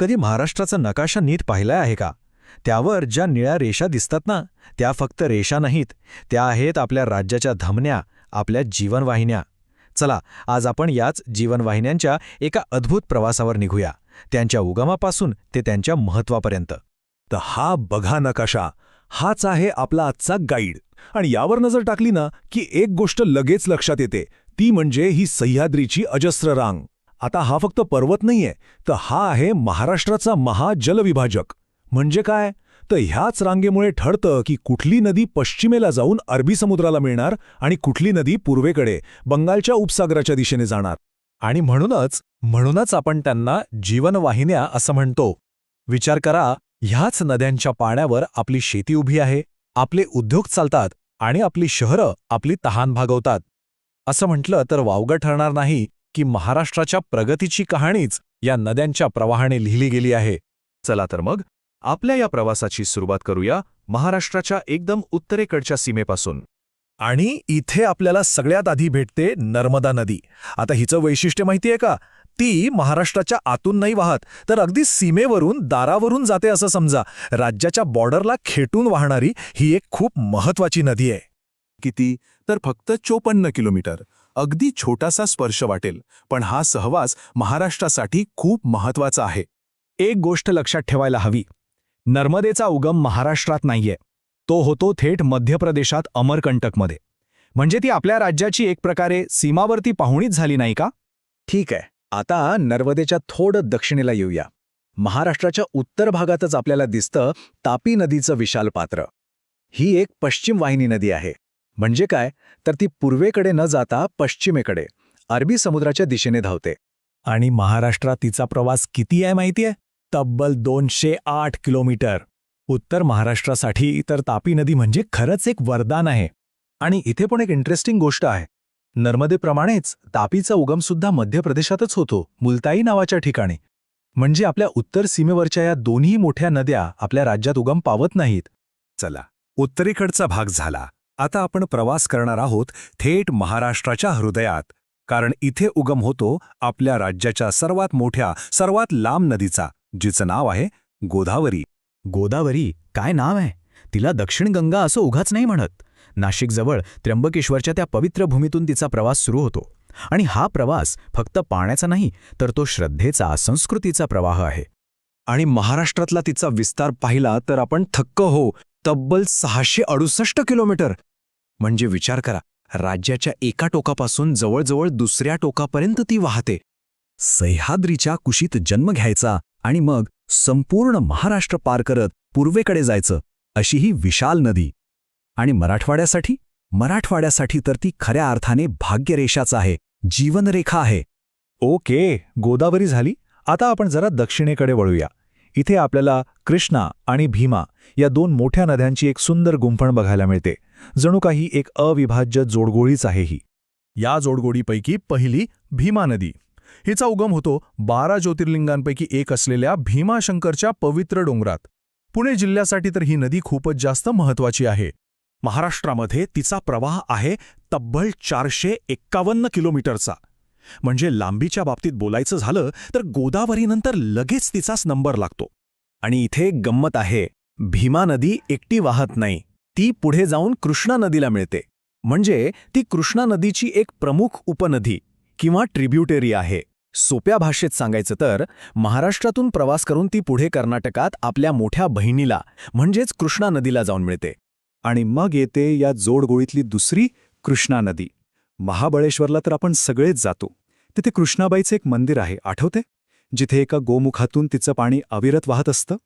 कधी महाराष्ट्राचा नकाशा नीट पाहिला आहे का? त्यावर ज्या निळ्या रेषा दिसतात ना त्या फक्त रेषा नाहीत. त्या आहेत आपल्या राज्याच्या धमन्या आपल्या जीवनवाहिन्या. चला आज आपण याच जीवनवाहिन्यांच्या एका अद्भुत प्रवासावर निघूया. त्यांच्या उगमापासून ते त्यांच्या महत्वापर्यंत. तर हा बघा नकाशा. हाच आहे आपला आजचा गाईड. आणि यावर नजर टाकली ना की एक गोष्ट लगेच लक्षात येते. ती म्हणजे ही सह्याद्रीची अजस्र रांग. आता हा फक्त पर्वत नाहीये तर हा आहे महाराष्ट्राचा महाजलविभाजक. म्हणजे काय? तर ह्याच रांगेमुळे ठरतं की कुठली नदी पश्चिमेला जाऊन अरबी समुद्राला मिळणार आणि कुठली नदी पूर्वेकडे बंगालच्या उपसागराच्या दिशेने जाणार. आणि म्हणूनच म्हणूनच आपण त्यांना जीवनवाहिन्या असं म्हणतो. विचार करा ह्याच नद्यांच्या पाण्यावर आपली शेती उभी आहे आपले उद्योग चालतात आणि आपली शहरं आपली तहान भागवतात. असं म्हटलं तर वावगं ठरणार नाही की महाराष्ट्राच्या प्रगतीची कहाणीच या नद्यांच्या प्रवाहाने लिहिली गेली आहे. चला तर मग आपल्या या प्रवासाची सुरुवात करूया महाराष्ट्राच्या एकदम उत्तरेकडच्या सीमेपासून. आणि इथे आपल्याला सगळ्यात आधी भेटते नर्मदा नदी. आता हिचं वैशिष्ट्य माहितीये का? ती महाराष्ट्राच्या आतून नाही वाहत तर अगदी सीमेवरून दारावरून जाते असं समजा. राज्याच्या बॉर्डरला खेटून वाहणारी ही एक खूप महत्वाची नदी आहे. किती? तर फक्त चोपन्न किलोमीटर. अगदी छोटासा स्पर्श वाटेल पण हा सहवास महाराष्ट्रासाठी खूप महत्त्वाचा आहे. एक गोष्ट लक्षात ठेवायला हवी. नर्मदेचा उगम महाराष्ट्रात नाहीये. तो होतो थेट मध्य प्रदेशात अमरकंटकमध्ये. म्हणजे ती आपल्या राज्याची एक प्रकारे सीमावर्ती पाहुणीच झाली नाही का? ठीक आहे. आता नर्मदेच्या थोडं दक्षिणेला येऊया. महाराष्ट्राच्या उत्तर भागातच आपल्याला दिसतं तापी नदीचं विशाल पात्र. ही एक पश्चिम वाहिनी नदी आहे. म्हणजे काय? तर ती पूर्वेकडे न जाता पश्चिमेकडे अरबी समुद्राच्या दिशेने धावते. आणि महाराष्ट्रात तिचा प्रवास किती आहे माहितीये तब्बल दोनशे आठ किलोमीटर. उत्तर महाराष्ट्रासाठी तर तापी नदी म्हणजे खरंच एक वरदान आहे. आणि इथे पण एक इंटरेस्टिंग गोष्ट आहे. नर्मदेप्रमाणेच तापीचा उगमसुद्धा मध्य प्रदेशातच होतो मुलताई नावाच्या ठिकाणी. म्हणजे आपल्या उत्तर सीमेवरच्या या दोन्ही मोठ्या नद्या आपल्या राज्यात उगम पावत नाहीत. चला उत्तरेकडचा भाग झाला. आता आपण प्रवास करणार आहोत थेट महाराष्ट्राच्या हृदयात. कारण इथे उगम होतो आपल्या राज्याच्या सर्वात मोठ्या सर्वात लांब नदीचा जिचं नाव आहे गोदावरी. गोदावरी? काय नाव आहे? तिला दक्षिण गंगा असं उगाच नाही म्हणत. नाशिकजवळ त्र्यंबकेश्वरच्या त्या पवित्र भूमीतून तिचा प्रवास सुरू होतो. आणि हा प्रवास फक्त पाण्याचा नाही तर तो श्रद्धेचा संस्कृतीचा प्रवाह आहे. आणि महाराष्ट्रातला तिचा विस्तार पाहिला तर आपण थक्क हो. तब्बल सहाशे अडुसष्ट किलोमीटर म्हणजे विचार करा राज्याच्या एका टोकापासून जवळजवळ दुसऱ्या टोकापर्यंत ती वाहते. सह्याद्रीच्या कुशीत जन्म घ्यायचा आणि मग संपूर्ण महाराष्ट्र पार करत पूर्वेकडे जायचं अशी ही विशाल नदी. आणि मराठवाड्यासाठी? मराठवाड्यासाठी तर ती खऱ्या अर्थाने भाग्यरेषाच आहे जीवनरेखा आहे. ओके गोदावरी झाली. आता आपण जरा दक्षिणेकडे वळूया. इथे आपल्याला कृष्णा आणि भीमा या दोन मोठ्या नद्यांची एक सुंदर गुंफण बघायला मिळते. जणू काही एक अविभाज्य जोडगोळीच आहे ही. या जोडगोडीपैकी पहिली भीमा नदी. हिचा उगम होतो बारा ज्योतिर्लिंगांपैकी एक असलेल्या भीमाशंकरच्या पवित्र डोंगरात. पुणे जिल्ह्यासाठी तर ही नदी खूपच जास्त महत्वाची आहे. महाराष्ट्रामध्ये तिचा प्रवाह आहे तब्बल चारशे एक्कावन्न किलोमीटरचा. म्हणजे लांबीच्या बाबतीत बोलायचं झालं तर गोदावरीनंतर लगेच तिचाच नंबर लागतो. आणि इथे गंमत आहे भीमा नदी एकटी वाहत नाही. ती पुढे जाऊन कृष्णा नदीला मिळते. म्हणजे ती कृष्णा नदीची एक प्रमुख उपनदी किंवा ट्रिब्युटेरी आहे. सोप्या भाषेत सांगायचं तर महाराष्ट्रातून प्रवास करून ती पुढे कर्नाटकात आपल्या मोठ्या बहिणीला म्हणजेच कृष्णा नदीला जाऊन मिळते. आणि मग येते या जोडगोळीतली दुसरी कृष्णा नदी. महाबळेश्वरला तर आपण सगळेच जातो. तिथे कृष्णाबाईचं एक मंदिर आहे आठवते? जिथे एका गोमुखातून तिचं पाणी अविरत वाहत असतं?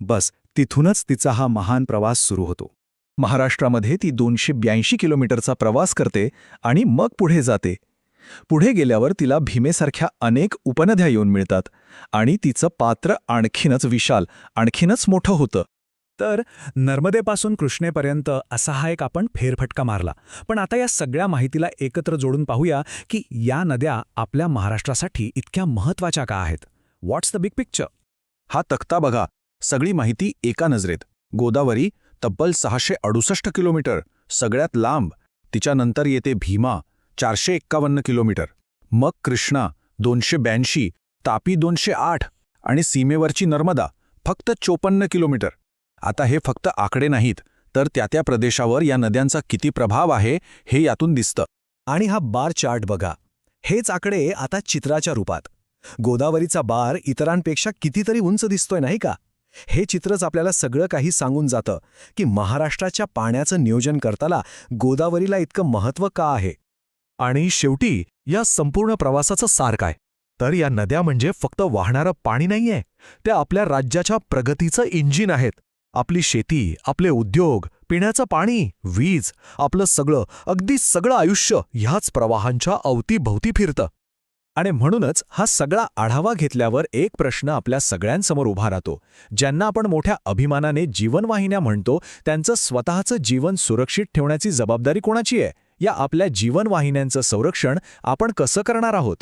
बस तिथूनच तिचा हा महान प्रवास सुरू होतो. महाराष्ट्रामध्ये ती दोनशे ब्याऐंशी किलोमीटरचा प्रवास करते आणि मग पुढे जाते. पुढे गेल्यावर तिला भीमेसारख्या अनेक उपनद्या येऊन मिळतात आणि तिचं पात्र आणखीनच विशाल आणखीनच मोठं होतं. तर नर्मदेपासून कृष्णेपर्यंत असा हा एक आपण फेरफटका मारला. पण आता या सगळ्या माहितीला एकत्र जोडून पाहूया की या नद्या आपल्या महाराष्ट्रासाठी इतक्या महत्त्वाच्या का आहेत? व्हॉट्स द बिग पिक्चर हा तक्ता बघा. सगळी माहिती एका नजरेत. गोदावरी तब्बल सहाशे अडुसष्ट किलोमीटर. सगळ्यात लांब. तिच्यानंतर येते भीमा चारशे एक्कावन्न किलोमीटर. मग कृष्णा दोनशे ब्याऐंशी तापी दोनशे आठ आणि सीमेवरची नर्मदा फक्त चोपन्न किलोमीटर. आता हे फक्त आकडे नाहीत तर त्या त्या प्रदेशावर या नद्यांचा किती प्रभाव आहे हे यातून दिसतं. आणि हा बार चार्ट बघा. हेच आकडे आता चित्राच्या रूपात. गोदावरीचा बार इतरांपेक्षा कितीतरी उंच दिसतोय नाही का? हे चित्रच आपल्याला सगळं काही सांगून जातं की महाराष्ट्राच्या पाण्याचं नियोजन करताना गोदावरीला इतकं महत्त्व का आहे? आणि शेवटी या संपूर्ण प्रवासाचं सार काय? तर या नद्या म्हणजे फक्त वाहणारं पाणी नाहीये. त्या आपल्या राज्याच्या प्रगतीचं इंजिन आहेत. आपली शेती आपले उद्योग पिण्याचं पाणी वीज आपलं सगळं अगदी सगळं आयुष्य ह्याच प्रवाहांच्या अवतीभवती फिरतं. आणि म्हणूनच हा सगळा आढावा घेतल्यावर एक प्रश्न आपल्या सगळ्यांसमोर उभा राहतो. ज्यांना आपण मोठ्या अभिमानाने जीवनवाहिन्या म्हणतो त्यांचं स्वतःचं जीवन सुरक्षित ठेवण्याची जबाबदारी कोणाची आहे? या आपल्या जीवनवाहिन्यांचं संरक्षण आपण कसं करणार आहोत?